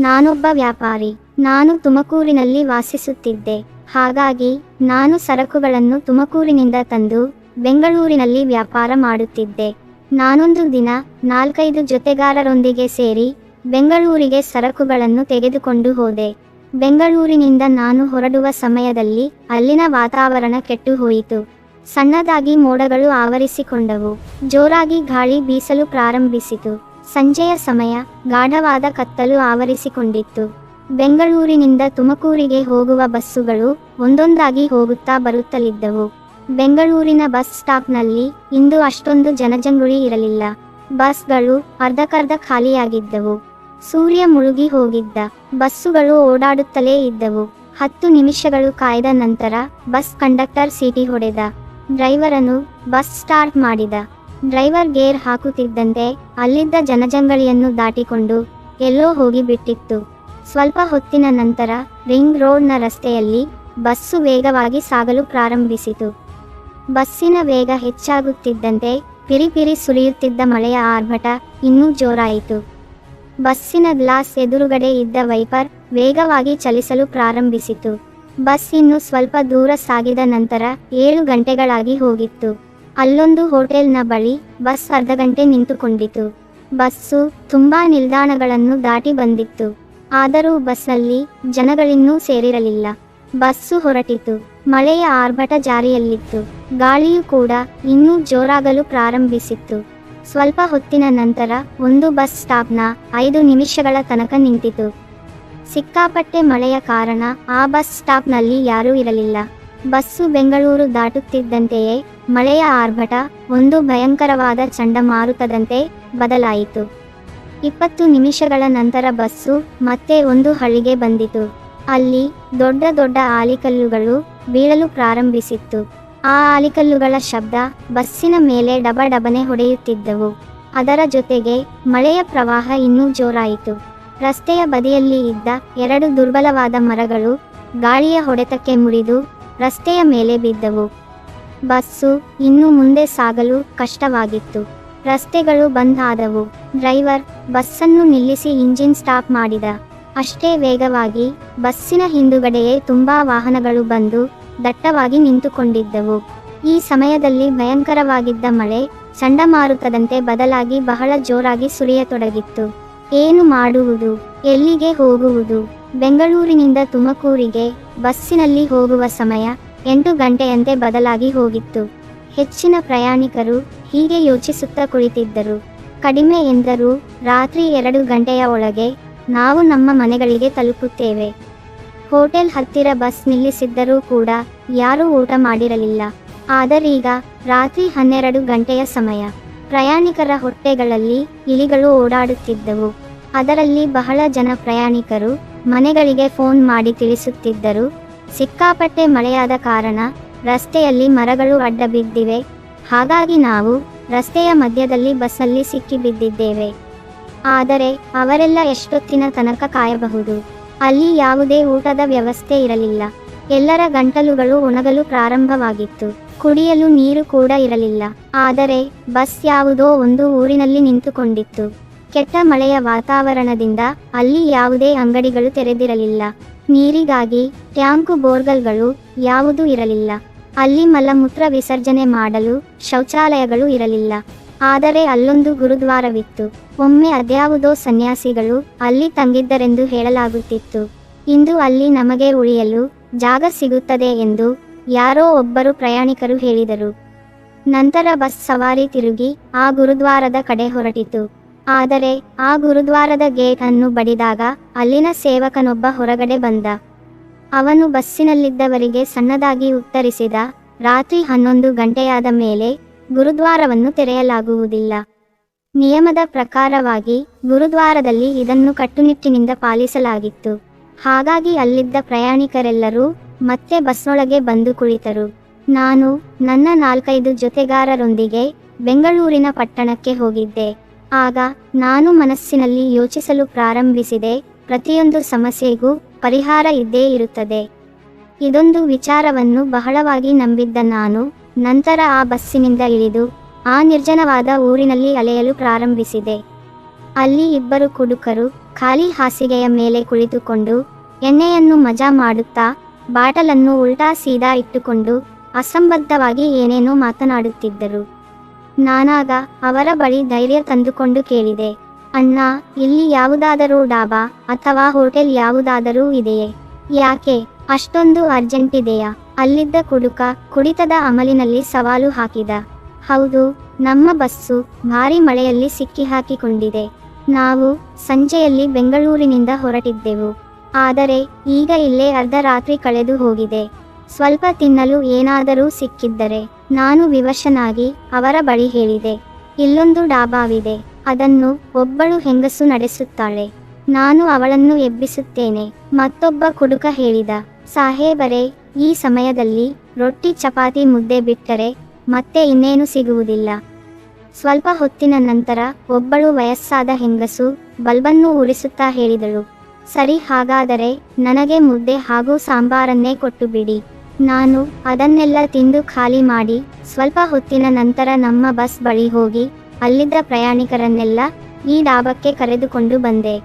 ನಾನೊಬ್ಬ ವ್ಯಾಪಾರಿ. ನಾನು ತುಮಕೂರಿನಲ್ಲಿ ವಾಸಿಸುತ್ತಿದ್ದೆ. ಹಾಗಾಗಿ, ನಾನು ಸರಕುಗಳನ್ನು ತುಮಕೂರಿನಿಂದ ತಂದು ಬೆಂಗಳೂರಿನಲ್ಲಿ ವ್ಯಾಪಾರ ಮಾಡುತ್ತಿದ್ದೆ. ನಾನೊಂದು ದಿನ ನಾಲ್ಕೈದು ಜೊತೆಗಾರರೊಂದಿಗೆ ಸೇರಿ ಬೆಂಗಳೂರಿಗೆ ಸರಕುಗಳನ್ನು ತೆಗೆದುಕೊಂಡು ಹೋದೆ. ಬೆಂಗಳೂರಿನಿಂದ ನಾನು ಹೊರಡುವ ಸಮಯದಲ್ಲಿ ಅಲ್ಲಿನ ವಾತಾವರಣ ಕೆಟ್ಟು ಹೋಯಿತು. ಸಣ್ಣದಾಗಿ ಮೋಡಗಳು ಆವರಿಸಿಕೊಂಡವು. ಜೋರಾಗಿ ಗಾಳಿ ಬೀಸಲು ಪ್ರಾರಂಭಿಸಿತು. ಸಂಜೆಯ ಸಮಯ ಗಾಢವಾದ ಕತ್ತಲು ಆವರಿಸಿಕೊಂಡಿತ್ತು. ಬೆಂಗಳೂರಿನಿಂದ ತುಮಕೂರಿಗೆ ಹೋಗುವ ಬಸ್ಸುಗಳು ಒಂದೊಂದಾಗಿ ಹೋಗುತ್ತಾ ಬರುತ್ತಲಿದ್ದವು. ಬೆಂಗಳೂರಿನ ಬಸ್ ಸ್ಟಾಪ್ನಲ್ಲಿ ಇಂದು ಅಷ್ಟೊಂದು ಜನಜಂಗುಳಿ ಇರಲಿಲ್ಲ. ಬಸ್ಗಳು ಅರ್ಧಕರ್ಧ ಖಾಲಿಯಾಗಿದ್ದವು. ಸೂರ್ಯ ಮುಳುಗಿ ಹೋಗಿದ್ದ. ಬಸ್ಸುಗಳು ಓಡಾಡುತ್ತಲೇ ಇದ್ದವು. ಹತ್ತು ನಿಮಿಷಗಳು ಕಾಯ್ದ ನಂತರ ಬಸ್ ಕಂಡಕ್ಟರ್ ಸೀಟಿ ಹೊಡೆದ. ಡ್ರೈವರನು ಬಸ್ ಸ್ಟಾರ್ಟ್ ಮಾಡಿದ. ಡ್ರೈವರ್ ಗೇರ್ ಹಾಕುತ್ತಿದ್ದಂತೆ ಅಲ್ಲಿದ್ದ ಜನಜಂಗಳಿಯನ್ನು ದಾಟಿಕೊಂಡು ಎಲ್ಲೋ ಹೋಗಿಬಿಟ್ಟಿತ್ತು ಸ್ವಲ್ಪ ಹೊತ್ತಿನ ನಂತರ ರಿಂಗ್ ರೋಡ್ನ ರಸ್ತೆಯಲ್ಲಿ ಬಸ್ಸು ವೇಗವಾಗಿ ಸಾಗಲು ಪ್ರಾರಂಭಿಸಿತು. ಬಸ್ಸಿನ ವೇಗ ಹೆಚ್ಚಾಗುತ್ತಿದ್ದಂತೆ ಪಿರಿಪಿರಿ ಸುರಿಯುತ್ತಿದ್ದ ಮಳೆಯ ಆರ್ಭಟ ಇನ್ನೂ ಜೋರಾಯಿತು. ಬಸ್ಸಿನ ಗ್ಲಾಸ್ ಎದುರುಗಡೆ ಇದ್ದ ವೈಪರ್ ವೇಗವಾಗಿ ಚಲಿಸಲು ಪ್ರಾರಂಭಿಸಿತು. ಬಸ್ ಇನ್ನು ಸ್ವಲ್ಪ ದೂರ ಸಾಗಿದ ನಂತರ ಏಳು ಗಂಟೆಗಳಾಗಿ ಹೋಗಿತ್ತು. ಅಲ್ಲೊಂದು ಹೋಟೆಲ್ನ ಬಳಿ ಬಸ್ ಅರ್ಧ ಗಂಟೆ ನಿಂತುಕೊಂಡಿತು. ಬಸ್ಸು ತುಂಬಾ ನಿಲ್ದಾಣಗಳನ್ನು ದಾಟಿ ಬಂದಿತ್ತು. ಆದರೂ ಬಸ್ನಲ್ಲಿ ಜನಗಳಿನ್ನೂ ಸೇರಿರಲಿಲ್ಲ. ಬಸ್ಸು ಹೊರಟಿತು. ಮಳೆಯ ಆರ್ಭಟ ಜಾರಿಯಲ್ಲಿತ್ತು. ಗಾಳಿಯು ಕೂಡ ಇನ್ನೂ ಜೋರಾಗಲು ಪ್ರಾರಂಭಿಸಿತ್ತು. ಸ್ವಲ್ಪ ಹೊತ್ತಿನ ನಂತರ ಒಂದು ಬಸ್ ಸ್ಟಾಪ್ನ ಐದು ನಿಮಿಷಗಳ ತನಕ ನಿಂತಿತು. ಸಿಕ್ಕಾಪಟ್ಟೆ ಮಳೆಯ ಕಾರಣ ಆ ಬಸ್ ಸ್ಟಾಪ್ನಲ್ಲಿ ಯಾರೂ ಇರಲಿಲ್ಲ. ಬಸ್ಸು ಬೆಂಗಳೂರು ದಾಟುತ್ತಿದ್ದಂತೆಯೇ ಮಳೆಯ ಆರ್ಭಟ ಒಂದು ಭಯಂಕರವಾದ ಚಂಡಮಾರುತದಂತೆ ಬದಲಾಯಿತು. ಇಪ್ಪತ್ತು ನಿಮಿಷಗಳ ನಂತರ ಬಸ್ಸು ಮತ್ತೆ ಒಂದು ಹಳ್ಳಿಗೆ ಬಂದಿತು. ಅಲ್ಲಿ ದೊಡ್ಡ ದೊಡ್ಡ ಆಲಿಕಲ್ಲುಗಳು ಬೀಳಲು ಪ್ರಾರಂಭಿಸಿತ್ತು. ಆ ಆಲಿಕಲ್ಲುಗಳ ಶಬ್ದ ಬಸ್ಸಿನ ಮೇಲೆ ಡಬ ಡಬನೆ ಹೊಡೆಯುತ್ತಿದ್ದವು. ಅದರ ಜೊತೆಗೆ ಮಳೆಯ ಪ್ರವಾಹ ಇನ್ನೂ ಜೋರಾಯಿತು. ರಸ್ತೆಯ ಬದಿಯಲ್ಲಿ ಇದ್ದ ಎರಡು ದುರ್ಬಲವಾದ ಮರಗಳು ಗಾಳಿಯ ಹೊಡೆತಕ್ಕೆ ಮುರಿದು ರಸ್ತೆಯ ಮೇಲೆ ಬಿದ್ದವು. ಬಸ್ಸು ಇನ್ನು ಮುಂದೆ ಸಾಗಲು ಕಷ್ಟವಾಗಿತ್ತು. ರಸ್ತೆಗಳು ಬಂದ್ ಆದವು ಡ್ರೈವರ್ ಬಸ್ಸನ್ನು ನಿಲ್ಲಿಸಿ ಇಂಜಿನ್ ಸ್ಟಾಪ್ ಮಾಡಿದ. ಅಷ್ಟೇ ವೇಗವಾಗಿ ಬಸ್ಸಿನ ಹಿಂದುಗಡೆಯೇ ತುಂಬಾ ವಾಹನಗಳು ಬಂದು ದಟ್ಟವಾಗಿ ನಿಂತುಕೊಂಡಿದ್ದವು. ಈ ಸಮಯದಲ್ಲಿ ಭಯಂಕರವಾಗಿದ್ದ ಮಳೆ ಚಂಡಮಾರುತದಂತೆ ಬದಲಾಗಿ ಬಹಳ ಜೋರಾಗಿ ಸುರಿಯತೊಡಗಿತ್ತು. ಏನು ಮಾಡುವುದು? ಎಲ್ಲಿಗೆ ಹೋಗುವುದು? ಬೆಂಗಳೂರಿನಿಂದ ತುಮಕೂರಿಗೆ ಬಸ್ಸಿನಲ್ಲಿ ಹೋಗುವ ಸಮಯ ಎಂಟು ಗಂಟೆಯಂತೆ ಬದಲಾಗಿ ಹೋಗಿತ್ತು. ಹೆಚ್ಚಿನ ಪ್ರಯಾಣಿಕರು ಹೀಗೆ ಯೋಚಿಸುತ್ತಾ ಕುಳಿತಿದ್ದರು. ಕಡಿಮೆ ಎಂದರೂ ರಾತ್ರಿ ಎರಡು ಗಂಟೆಯ ಒಳಗೆ ನಾವು ನಮ್ಮ ಮನೆಗಳಿಗೆ ತಲುಪುತ್ತೇವೆ. ಹೋಟೆಲ್ ಹತ್ತಿರ ಬಸ್ ನಿಲ್ಲಿಸಿದ್ದರೂ ಕೂಡ ಯಾರೂ ಊಟ ಮಾಡಿರಲಿಲ್ಲ. ಆದರೀಗ ರಾತ್ರಿ ಹನ್ನೆರಡು ಗಂಟೆಯ ಸಮಯ. ಪ್ರಯಾಣಿಕರ ಹೊಟ್ಟೆಗಳಲ್ಲಿ ಇಲಿಗಳು ಓಡಾಡುತ್ತಿದ್ದವು. ಅದರಲ್ಲಿ ಬಹಳ ಜನ ಪ್ರಯಾಣಿಕರು ಮನೆಗಳಿಗೆ ಫೋನ್ ಮಾಡಿ ತಿಳಿಸುತ್ತಿದ್ದರು. ಸಿಕ್ಕಾಪಟ್ಟೆ ಮಳೆಯಾದ ಕಾರಣ ರಸ್ತೆಯಲ್ಲಿ ಮರಗಳು ಅಡ್ಡ ಬಿದ್ದಿವೆ. ಹಾಗಾಗಿ ನಾವು ರಸ್ತೆಯ ಮಧ್ಯದಲ್ಲಿ ಬಸ್ಸಲ್ಲಿ ಸಿಕ್ಕಿ ಬಿದ್ದಿದ್ದೇವೆ. ಆದರೆ ಅವರೆಲ್ಲ ಎಷ್ಟೊತ್ತಿನ ತನಕ ಕಾಯಬಹುದು. ಅಲ್ಲಿ ಯಾವುದೇ ಊಟದ ವ್ಯವಸ್ಥೆ ಇರಲಿಲ್ಲ. ಎಲ್ಲರ ಗಂಟಲುಗಳು ಒಣಗಲು ಪ್ರಾರಂಭವಾಗಿತ್ತು. ಕುಡಿಯಲು ನೀರು ಕೂಡ ಇರಲಿಲ್ಲ. ಆದರೆ ಬಸ್ ಯಾವುದೋ ಒಂದು ಊರಿನಲ್ಲಿ ನಿಂತುಕೊಂಡಿತ್ತು. ಕೆಟ್ಟ ಮಳೆಯ ವಾತಾವರಣದಿಂದ ಅಲ್ಲಿ ಯಾವುದೇ ಅಂಗಡಿಗಳು ತೆರೆದಿರಲಿಲ್ಲ. ನೀರಿಗಾಗಿ ಟ್ಯಾಂಕು ಬೋರ್ಗಲ್ಗಳು ಯಾವುದೂ ಇರಲಿಲ್ಲ. ಅಲ್ಲಿ ಮಲಮೂತ್ರ ವಿಸರ್ಜನೆ ಮಾಡಲು ಶೌಚಾಲಯಗಳು ಇರಲಿಲ್ಲ. ಆದರೆ ಅಲ್ಲೊಂದು ಗುರುದ್ವಾರವಿತ್ತು. ಒಮ್ಮೆ ಅದ್ಯಾವುದೋ ಸನ್ಯಾಸಿಗಳು ಅಲ್ಲಿ ತಂಗಿದ್ದರೆಂದು ಹೇಳಲಾಗುತ್ತಿತ್ತು. ಇಂದು ಅಲ್ಲಿ ನಮಗೆ ಉಳಿಯಲು ಜಾಗ ಸಿಗುತ್ತದೆ ಎಂದು ಯಾರೋ ಒಬ್ಬರು ಪ್ರಯಾಣಿಕರು ಹೇಳಿದರು. ನಂತರ ಬಸ್ ಸವಾರಿ ತಿರುಗಿ ಆ ಗುರುದ್ವಾರದ ಕಡೆ ಹೊರಟಿತು. ಆದರೆ ಆ ಗುರುದ್ವಾರದ ಗೇಟ್ ಅನ್ನು ಬಡಿದಾಗ ಅಲ್ಲಿನ ಸೇವಕನೊಬ್ಬ ಹೊರಗಡೆ ಬಂದ. ಅವನು ಬಸ್ಸಿನಲ್ಲಿದ್ದವರಿಗೆ ಸಣ್ಣದಾಗಿ ಉತ್ತರಿಸಿದ, ರಾತ್ರಿ ಹನ್ನೊಂದು ಗಂಟೆಯಾದ ಮೇಲೆ ಗುರುದ್ವಾರವನ್ನು ತೆರೆಯಲಾಗುವುದಿಲ್ಲ. ನಿಯಮದ ಪ್ರಕಾರವಾಗಿ ಗುರುದ್ವಾರದಲ್ಲಿ ಇದನ್ನು ಕಟ್ಟುನಿಟ್ಟಿನಿಂದ ಪಾಲಿಸಲಾಗಿತ್ತು. ಹಾಗಾಗಿ ಅಲ್ಲಿದ್ದ ಪ್ರಯಾಣಿಕರೆಲ್ಲರೂ ಮತ್ತೆ ಬಸ್ನೊಳಗೆ ಬಂದು ಕುಳಿತರು. ನಾನು ನನ್ನ ನಾಲ್ಕೈದು ಜೊತೆಗಾರರೊಂದಿಗೆ ಬೆಂಗಳೂರಿನ ಪಟ್ಟಣಕ್ಕೆ ಹೋಗಿದ್ದೆ. ಆಗ ನಾನು ಮನಸ್ಸಿನಲ್ಲಿ ಯೋಚಿಸಲು ಪ್ರಾರಂಭಿಸಿದೆ, ಪ್ರತಿಯೊಂದು ಸಮಸ್ಯೆಗೂ ಪರಿಹಾರ ಇದ್ದೇ ಇರುತ್ತದೆ. ಇದೊಂದು ವಿಚಾರವನ್ನು ಬಹಳವಾಗಿ ನಂಬಿದ್ದ ನಾನು, ನಂತರ ಆ ಬಸ್ಸಿನಿಂದ ಇಳಿದು, ಆ ನಿರ್ಜನವಾದ ಊರಿನಲ್ಲಿ ಅಲೆಯಲು ಪ್ರಾರಂಭಿಸಿದೆ. ಅಲ್ಲಿ ಇಬ್ಬರು ಕುಡುಕರು, ಖಾಲಿ ಹಾಸಿಗೆಯ ಮೇಲೆ ಕುಳಿತುಕೊಂಡು, ಎಣ್ಣೆಯನ್ನು ಮಜಾ ಮಾಡುತ್ತಾ, ಬಾಟಲನ್ನು ಉಲ್ಟಾ ಸೀದಾ ಇಟ್ಟುಕೊಂಡು, ಅಸಂಬದ್ಧವಾಗಿ ಏನೇನೋ ಮಾತನಾಡುತ್ತಿದ್ದರು. ನಾನಾಗ ಅವರ ಬಳಿ ಧೈರ್ಯ ತಂದುಕೊಂಡು ಕೇಳಿದೆ, ಅಣ್ಣ, ಇಲ್ಲಿ ಯಾವುದಾದರೂ ಡಾಬಾ ಅಥವಾ ಹೋಟೆಲ್ ಯಾವುದಾದರೂ ಇದೆಯೇ? ಯಾಕೆ? ಅಷ್ಟೊಂದು ಅರ್ಜೆಂಟ್ ಇದೆಯಾ? ಅಲ್ಲಿದ್ದ ಕುಡುಕ ಕುಡಿತದ ಅಮಲಿನಲ್ಲಿ ಸವಾಲು ಹಾಕಿದ. ಹೌದು, ನಮ್ಮ ಬಸ್ಸು ಭಾರಿ ಮಳೆಯಲ್ಲಿ ಸಿಕ್ಕಿ ಹಾಕಿಕೊಂಡಿದೆ ನಾವು ಸಂಜೆಯಲ್ಲಿ ಬೆಂಗಳೂರಿನಿಂದ ಹೊರಟಿದ್ದೆವು. ಆದರೆ ಈಗ ಇಲ್ಲೇ ಅರ್ಧ ರಾತ್ರಿ ಕಳೆದು ಹೋಗಿದೆ. ಸ್ವಲ್ಪ ತಿನ್ನಲು ಏನಾದರೂ ಸಿಕ್ಕಿದ್ದರೆ ನಾನು ವಿವಶನಾಗಿ ಅವರ ಬಳಿ ಹೇಳಿದೆ. ಇಲ್ಲೊಂದು ಡಾಬಾವಿದೆ. ಅದನ್ನು ಒಬ್ಬಳು ಹೆಂಗಸು ನಡೆಸುತ್ತಾಳೆ. ನಾನು ಅವಳನ್ನು ಎಬ್ಬಿಸುತ್ತೇನೆ. ಮತ್ತೊಬ್ಬ ಕುಡುಕ ಹೇಳಿದ, ಸಾಹೇಬರೇ, ಈ ಸಮಯದಲ್ಲಿ ರೊಟ್ಟಿ, ಚಪಾತಿ, ಮುದ್ದೆ ಬಿಟ್ಟರೆ ಮತ್ತೆ ಇನ್ನೇನು ಸಿಗುವುದಿಲ್ಲ. ಸ್ವಲ್ಪ ಹೊತ್ತಿನ ನಂತರ ಒಬ್ಬಳು ವಯಸ್ಸಾದ ಹೆಂಗಸು ಬಲ್ಬನ್ನು ಉರಿಸುತ್ತಾ ಹೇಳಿದಳು, ಸರಿ, ಹಾಗಾದರೆ ನನಗೆ ಮುದ್ದೆ ಹಾಗೂ ಸಾಂಬಾರನ್ನೇ ಕೊಟ್ಟು ಬಿಡಿ. ನಾನು ಅದನ್ನೆಲ್ಲ ತಿಂದು ಖಾಲಿ ಮಾಡಿ, ಸ್ವಲ್ಪ ಹೊತ್ತಿನ ನಂತರ ನಮ್ಮ ಬಸ್ ಬಳಿ ಹೋಗಿ, ಅಲ್ಲಿದ್ದ ಪ್ರಯಾಣಿಕರನ್ನೆಲ್ಲ ಈ ಡಾಬಕ್ಕೆ ಕರೆದುಕೊಂಡು ಬಂದೆ.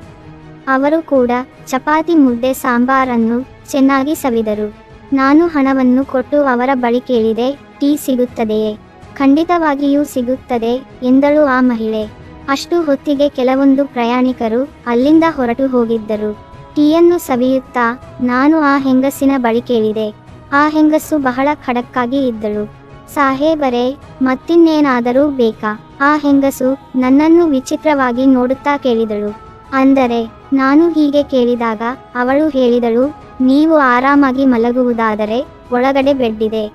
ಅವರು ಕೂಡ ಚಪಾತಿ ಮುದ್ದೆ ಸಾಂಬಾರನ್ನು ಚೆನ್ನಾಗಿ ಸವಿದರು. ನಾನು ಹಣವನ್ನು ಕೊಟ್ಟು ಅವರ ಬಳಿ ಕೇಳಿದೆ, ಟೀ ಸಿಗುತ್ತದೆಯೇ? ಖಂಡಿತವಾಗಿಯೂ ಸಿಗುತ್ತದೆ, ಎಂದಳು ಆ ಮಹಿಳೆ. ಅಷ್ಟು ಹೊತ್ತಿಗೆ ಕೆಲವೊಂದು ಪ್ರಯಾಣಿಕರು ಅಲ್ಲಿಂದ ಹೊರಟು ಹೋಗಿದ್ದರು. ಟೀಯನ್ನು ಸವಿಯುತ್ತಾ? ನಾನು ಆ ಹೆಂಗಸಿನ ಬಳಿ ಕೇಳಿದೆ. ಆ ಹೆಂಗಸು ಬಹಳ ಖಡಕ್ಕಾಗಿ ಇದ್ದಳು. ಸಾಹೇಬರೇ, ಮತ್ತಿನ್ನೇನಾದರೂ ಬೇಕಾ? ಆ ಹೆಂಗಸು ನನ್ನನ್ನು ವಿಚಿತ್ರವಾಗಿ ನೋಡುತ್ತಾ ಕೇಳಿದಳು. ಅಂದರೆ, ನಾನು ಹೀಗೆ ಕೇಳಿದಾಗ ಅವಳು ಹೇಳಿದಳು, ನೀವು ಆರಾಮಾಗಿ ಮಲಗುವುದಾದರೆ ಒಳಗಡೆ ಬೆಡ್ಡಿದೆ.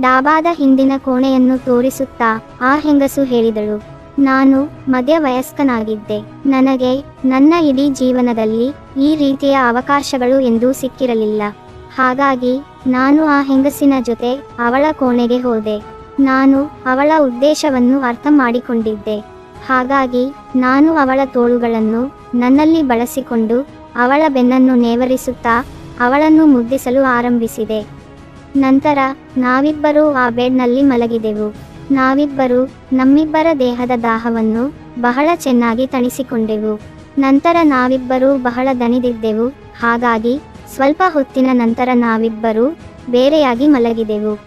ಡಾಬಾದ ಹಿಂದಿನ ಕೋಣೆಯನ್ನು ತೋರಿಸುತ್ತಾ ಆ ಹೆಂಗಸು ಹೇಳಿದಳು, ನಾನು ಮಧ್ಯವಯಸ್ಕನಾಗಿದ್ದೆ, ನನಗೆ ನನ್ನ ಇಡೀ ಜೀವನದಲ್ಲಿ ಈ ರೀತಿಯ ಅವಕಾಶಗಳು ಎಂದೂ ಸಿಕ್ಕಿರಲಿಲ್ಲ. ಹಾಗಾಗಿ ನಾನು ಆ ಹೆಂಗಸಿನ ಜೊತೆ ಅವಳ ಕೋಣೆಗೆ ಹೋದೆ. ನಾನು ಅವಳ ಉದ್ದೇಶವನ್ನು ಅರ್ಥ ಮಾಡಿಕೊಂಡಿದ್ದೆ ಹಾಗಾಗಿ ನಾನು ಅವಳ ತೋಳುಗಳನ್ನು ನನ್ನಲ್ಲಿ ಬಳಸಿಕೊಂಡು ಅವಳ ಬೆನ್ನನ್ನು ನೇವರಿಸುತ್ತಾ ಅವಳನ್ನು ಮುದ್ದಿಸಲು ಆರಂಭಿಸಿದೆ. ನಂತರ ನಾವಿಬ್ಬರೂ ಆ ಬೆಡ್ನಲ್ಲಿ ಮಲಗಿದೆವು. ನಾವಿಬ್ಬರು ನಮ್ಮಿಬ್ಬರ ದೇಹದ ದಾಹವನ್ನು ಬಹಳ ಚೆನ್ನಾಗಿ ತಣಿಸಿಕೊಂಡೆವು. ನಂತರ ನಾವಿಬ್ಬರೂ ಬಹಳ ದಣಿದಿದ್ದೆವು. ಹಾಗಾಗಿ ಸ್ವಲ್ಪ ಹೊತ್ತಿನ ನಂತರ ನಾವಿಬ್ಬರೂ ಬೇರೆಯಾಗಿ ಮಲಗಿದೆವು.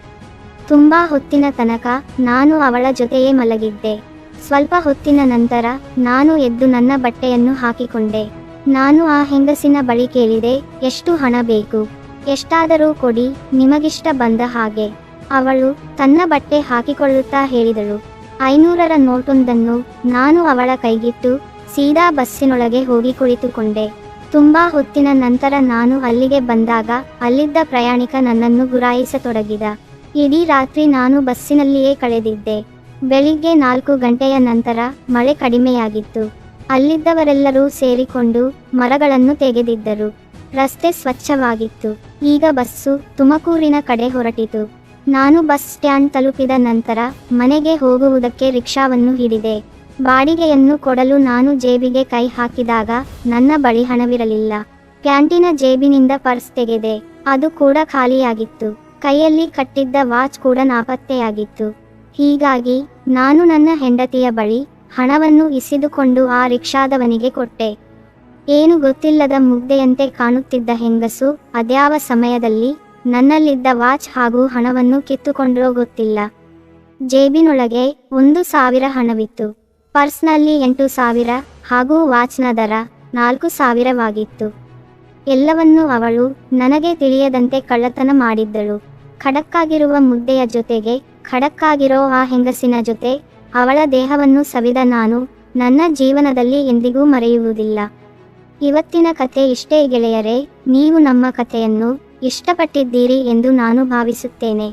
ತುಂಬಾ ಹೊತ್ತಿನ ತನಕ ನಾನು ಅವಳ ಜೊತೆಯೇ ಮಲಗಿದ್ದೆ. ಸ್ವಲ್ಪ ಹೊತ್ತಿನ ನಂತರ ನಾನು ಎದ್ದು ನನ್ನ ಬಟ್ಟೆಯನ್ನು ಹಾಕಿಕೊಂಡೆ. ನಾನು ಆ ಹೆಂಗಸಿನ ಬಳಿ ಕೇಳಿದೆ, ಎಷ್ಟು ಹಣ ಬೇಕು? ಎಷ್ಟಾದರೂ ಕೊಡಿ, ನಿಮಗಿಷ್ಟ ಬಂದ ಹಾಗೆ. ಅವಳು ತನ್ನ ಬಟ್ಟೆ ಹಾಕಿಕೊಳ್ಳುತ್ತಾ ಹೇಳಿದಳು. ಐನೂರರ ನೋಟೊಂದನ್ನು ನಾನು ಅವಳ ಕೈಗಿಟ್ಟು ಸೀದಾ ಬಸ್ಸಿನೊಳಗೆ ಹೋಗಿ ಕುಳಿತುಕೊಂಡೆ. ತುಂಬಾ ಹೊತ್ತಿನ ನಂತರ ನಾನು ಅಲ್ಲಿಗೆ ಬಂದಾಗ, ಅಲ್ಲಿದ್ದ ಪ್ರಯಾಣಿಕ ನನ್ನನ್ನು ಗುರಾಯಿಸತೊಡಗಿದ. ಇಡೀ ರಾತ್ರಿ ನಾನು ಬಸ್ಸಿನಲ್ಲಿಯೇ ಕಳೆದಿದ್ದೆ. ಬೆಳಿಗ್ಗೆ ನಾಲ್ಕು ಗಂಟೆಯ ನಂತರ ಮಳೆ ಕಡಿಮೆಯಾಗಿತ್ತು. ಅಲ್ಲಿದ್ದವರೆಲ್ಲರೂ ಸೇರಿಕೊಂಡು ಮರಗಳನ್ನು ತೆಗೆದಿದ್ದರು. ರಸ್ತೆ ಸ್ವಚ್ಛವಾಗಿತ್ತು. ಈಗ ಬಸ್ಸು ತುಮಕೂರಿನ ಕಡೆ ಹೊರಟಿತು. ನಾನು ಬಸ್ ಸ್ಟ್ಯಾಂಡ್ ತಲುಪಿದ ನಂತರ ಮನೆಗೆ ಹೋಗುವುದಕ್ಕೆ ರಿಕ್ಷಾವನ್ನು ಹಿಡಿದೆ. ಬಾಡಿಗೆಯನ್ನು ಕೊಡಲು ನಾನು ಜೇಬಿಗೆ ಕೈ ಹಾಕಿದಾಗ ನನ್ನ ಬಳಿ ಹಣವಿರಲಿಲ್ಲ. ಕ್ಯಾಂಟೀನ ಜೇಬಿನಿಂದ ಪರ್ಸ್ ತೆಗೆದೆ, ಅದು ಕೂಡ ಖಾಲಿಯಾಗಿತ್ತು. ಕೈಯಲ್ಲಿ ಕಟ್ಟಿದ್ದ ವಾಚ್ ಕೂಡ ನಾಪತ್ತೆಯಾಗಿತ್ತು. ಹೀಗಾಗಿ, ನಾನು ನನ್ನ ಹೆಂಡತಿಯ ಬಳಿ ಹಣವನ್ನು ಇಸಿದುಕೊಂಡು ಆ ರಿಕ್ಷಾದವನಿಗೆ ಕೊಟ್ಟೆ. ಏನು ಗೊತ್ತಿಲ್ಲದ ಮುಗ್ಧೆಯಂತೆ ಕಾಣುತ್ತಿದ್ದ ಹೆಂಗಸು, ಅದ್ಯಾವ ಸಮಯದಲ್ಲಿ ನನ್ನಲ್ಲಿದ್ದ ವಾಚ್ ಹಾಗೂ ಹಣವನ್ನು ಕಿತ್ತುಕೊಂಡ್ರೋ ಗೊತ್ತಿಲ್ಲ. ಜೇಬಿನೊಳಗೆ ಒಂದು ಸಾವಿರ ಹಣವಿತ್ತು. ಪರ್ಸ್ನಲ್ಲಿ ಎಂಟು ಸಾವಿರ ಹಾಗೂ ವಾಚ್ನ ದರ ನಾಲ್ಕು ಸಾವಿರವಾಗಿತ್ತು. ಎಲ್ಲವನ್ನೂ ಅವಳು ನನಗೆ ತಿಳಿಯದಂತೆ ಕಳ್ಳತನ ಮಾಡಿದ್ದಳು. ಖಡಕ್ಕಾಗಿರುವ ಮುದ್ದೆಯ ಜೊತೆಗೆ ಖಡಕ್ಕಾಗಿರೋ ಆ ಹೆಂಗಸಿನ ಜೊತೆ ಅವಳ ದೇಹವನ್ನು ಸವಿದ ನಾನು ನನ್ನ ಜೀವನದಲ್ಲಿ ಎಂದಿಗೂ ಮರೆಯುವುದಿಲ್ಲ. ಇವತ್ತಿನ ಕತೆ ಇಷ್ಟೇ ಗೆಳೆಯರೆ, ನೀವು ನಮ್ಮ ಕಥೆಯನ್ನು ಇಷ್ಟಪಟ್ಟಿದ್ದೀರಿ ಎಂದು ನಾನು ಭಾವಿಸುತ್ತೇನೆ.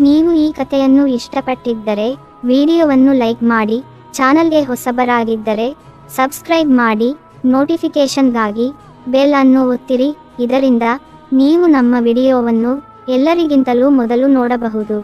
ನೀವು ಈ ಕಥೆಯನ್ನು ಇಷ್ಟಪಟ್ಟಿದ್ದರೆ ವಿಡಿಯೋವನ್ನು ಲೈಕ್ ಮಾಡಿ ಚಾನಲ್ಗೆ ಹೊಸಬರಾಗಿದ್ದರೆ ಸಬ್ಸ್ಕ್ರೈಬ್ ಮಾಡಿ ನೋಟಿಫಿಕೇಷನ್ಗಾಗಿ ಬೆಲ್ ಅನ್ನು ಒತ್ತಿರಿ. ಇದರಿಂದ ನೀವು ನಮ್ಮ ವಿಡಿಯೋವನ್ನು ಎಲ್ಲರಿಗಿಂತಲೂ ಮೊದಲು ನೋಡಬಹುದು.